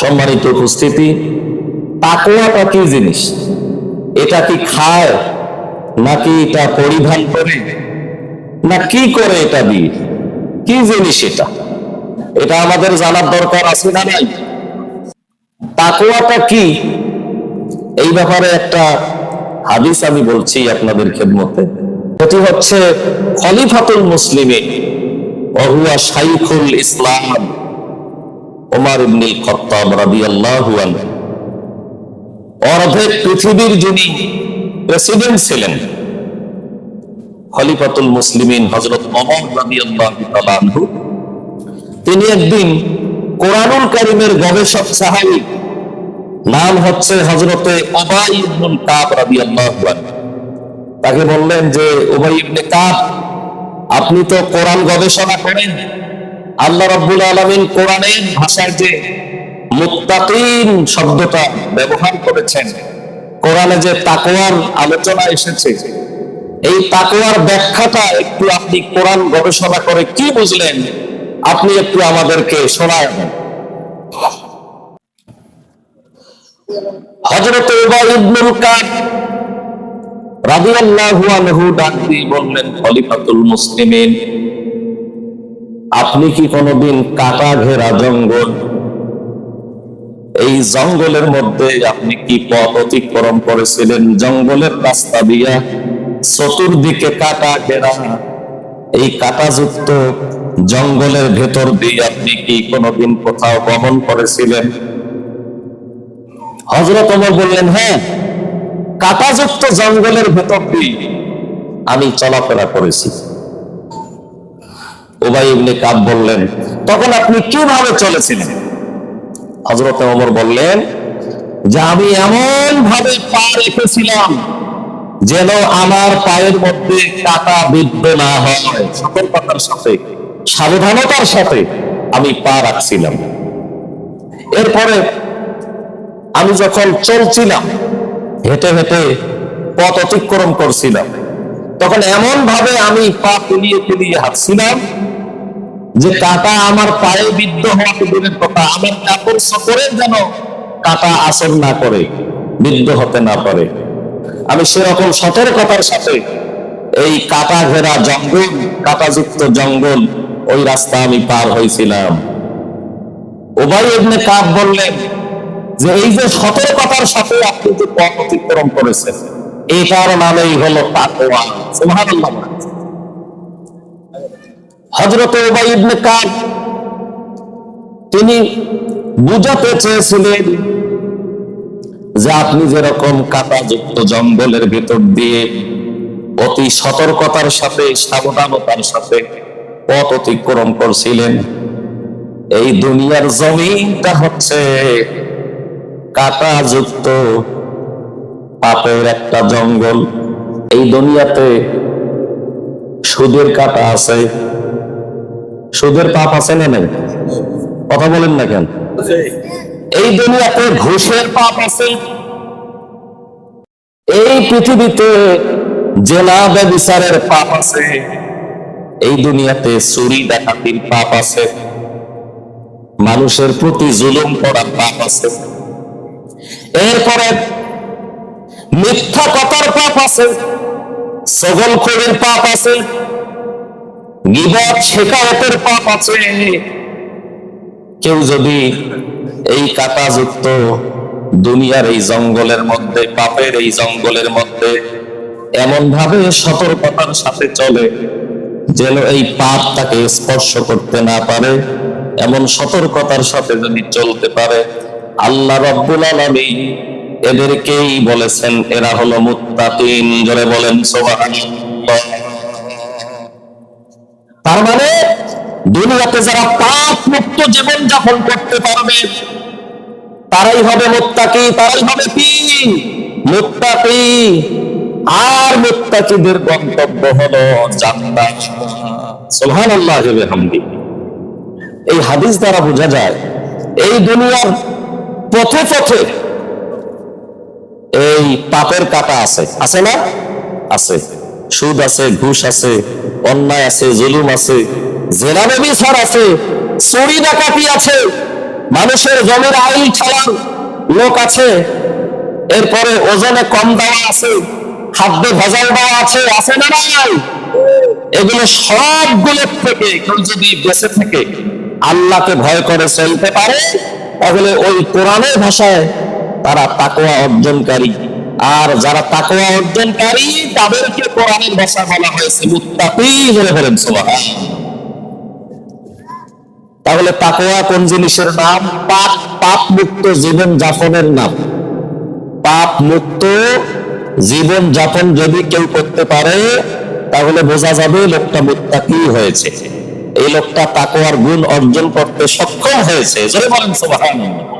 সম্মানিত উপস্থিতি তাকওয়াটা কি জিনিস? এটা কি খায়, নাকি এটা পরিধান করে, না কি করে এটা দিয়ে? কি জিনিস এটা? এটা আমাদের জানার দরকার আছে না নাই? তাকওয়াটা কি? এই ব্যাপারে একটা হাদিস আমি বলছি আপনাদের খেদমতে। এটি হচ্ছে খলিফাতুল মুসলিমে অহুয়া শাইখুল ইসলাম। ওমর ইবনুল খাত্তাব রাদিয়াল্লাহু আনহু। অর্ধেক পৃথিবীর যিনি প্রেসিডেন্ট ছিলেন, খলিফাতুল মুসলিমিন হযরত ওমর রাদিয়াল্লাহু তাআলা আনহু, তিনি একদিন কোরআনুল কারীমের গবেষক সাহাবী, নাম হচ্ছে হযরতে উবাই ইবনুল কাব রাদিয়াল্লাহু আনহু। তাকে বললেন যে, উবাই ইবনে কাব, আপনি তো কোরআন গবেষণা করেন আল্লাহ রাব্বুল আলামিন কোরআনের ভাষায় যে মুত্তাকিন শব্দটা ব্যবহার করেছেন, কোরআনে যে তাকওয়ার আলোচনা এসেছে, এই তাকওয়ার ব্যাখ্যাটা একটু আপনি কোরআন গবেষণা করে কি বুঝলেন, আপনি একটু আমাদেরকে শোনায় উবাই ইবনুল কাব রাদিয়াল্লাহু আনহু ডাক বললেন, খলিফাতুল মুসলিমিন। আপনি কি কোনোদিন কাটা ঘেরা জঙ্গল? এই জঙ্গলের মধ্যে আপনি কি পথ অতিক্রম করেছিলেন? জঙ্গলের রাস্তা দিয়া চতুর্দিকে কাটা ঘেরা। এই কাটাযুক্ত জঙ্গলের ভেতর দিয়ে আপনি কি কোনোদিন কোথাও গমন করেছিলেন? হজরত ওমর বললেন হ্যাঁ কাটাযুক্ত জঙ্গলের ভেতর দিয়ে আমি চলাফেরা করেছি। উবাই ইবনে কাব বললেন, তখন আপনি কীভাবে চলেছিলেন? হজরত ওমর বললেন, যে আমি এমন ভাবে পা রেখেছিলাম যেন আমার পায়ের মধ্যে কাটা বিদ্ধ না হয়। সতর্কতার সাথে, সাবধানতার সাথে আমি পা রাখছিলাম। এরপরে আমি যখন চলছিলাম, হেঁটে হেঁটে পথ অতিক্রম করছিলাম, তখন এমন ভাবে আমি পা তুলিয়ে তুলিয়ে হাঁটছিলাম যে কাটা আমার পায়ে বিদ্ধ হওয়া দূরের কথা, আমার কাপড় সফরে যেন কাটা আসর না করে, বিদ্ধ হতে না পারে। আমি সেরকম সতর্কতার সাথে এই কাটা ঘেরা জঙ্গল, কাটাযুক্ত জঙ্গল, ওই রাস্তা আমি পার হয়েছিলাম। ওবাই এমনি কাপ বললেন যে, এই যে সতর্কতার সাথে আপনি যে পথ অতিক্রম করেছেন, এটার নামেই হলো তাকওয়া। সুবহানাল্লাহ। কাব, তিনি বুঝাতে চেয়েছিলেন যে আপনি যেরকম কাঁটাযুক্ত জঙ্গলের ভেতর দিয়ে অতি সতর্কতার সাথে, সাবধানতার সাথে পথ অতিক্রম করছিলেন, এই দুনিয়ার জমিনটা হচ্ছে কাঁটাযুক্ত পাপের একটা জঙ্গল। এই দুনিয়াতে সুদের কাটা আছে সুদের পাপ আছে না নাই? কথা বলেন না কেন? এই দুনিয়াতে ঘুষের পাপ আছে। এই পৃথিবীতে জেলা ব্যবিচারের পাপ আছে। এই দুনিয়াতে চুরি ডাকাতির পাপ আছে। মানুষের প্রতি জুলুম করার পাপ আছে। এরপরে মিথ্যা কথার পাপ আছে। সগল খোরের পাপ আছে। কেউ যদি এই কাটাযুক্ত দুনিয়ার এই জঙ্গলের মধ্যে, পাপের এই জঙ্গলের মধ্যে এমন ভাবে সতর্কতার সাথে চলে, যেন এই পাপ তাকে স্পর্শ করতে না পারে, এমন সতর্কতার সাথে যদি চলতে পারে, আল্লাহ রব্বুল আলামিন এদেরকেই বলেছেন, এরা হলো মুত্তাকিন। জোরে বলেন দুনিয়াতে যারা পাপ মুক্ত জীবন যাপন করতে পারবে, তারাই হবে মুত্তাকি, তারাই হবে কি? মুত্তাকি। আর মুত্তাকিদের গন্তব্য হলো জান্নাত। সুবহানাল্লাহ ওয়া বিহামদি। এই হাদিস দ্বারা বোঝা যায়, এই দুনিয়ার পথে পথে এই পাপের কাটা আছে। আছে না? আছে। সুদ আছে, ঘুষ আছে, অন্যায় আছে, জুলুম আছে জেনাবে বিচার আছে চুরি ডাকাতি আছে, মানুষের জমির আইল ছাড়ার লোক আছে, এরপরে ওজনে কম দেওয়া আছে, খাদ্যে ভেজাল দেওয়া আছে আছে না নাই? এগুলো সবগুলো থেকে কেউ যদি বেঁচে থেকে, আল্লাহকে ভয় করে চলতে পারে, তাহলে ওই কোরআনের ভাষায় তারা তাকওয়া অর্জনকারী। আর যারা তাকওয়া অর্জনকারী, তাদেরকে কোরআনের ভাষা বলা হয়েছে মুত্তাকি বলে ফেলেন সুবহান তাহলে তাকোয়া কোন জিনিসের নাম? পাপ পাপ মুক্ত জীবন যাপনের নাম। পাপ মুক্ত জীবন যাপন যদি কেউ করতে পারে, তাহলে বোঝা যাবে লোকটা মুত্তাকি হয়েছে। এই লোকটা তাকোয়ার গুণ অর্জন করতে সক্ষম হয়েছে। বলেন সুবহানাল্লাহ।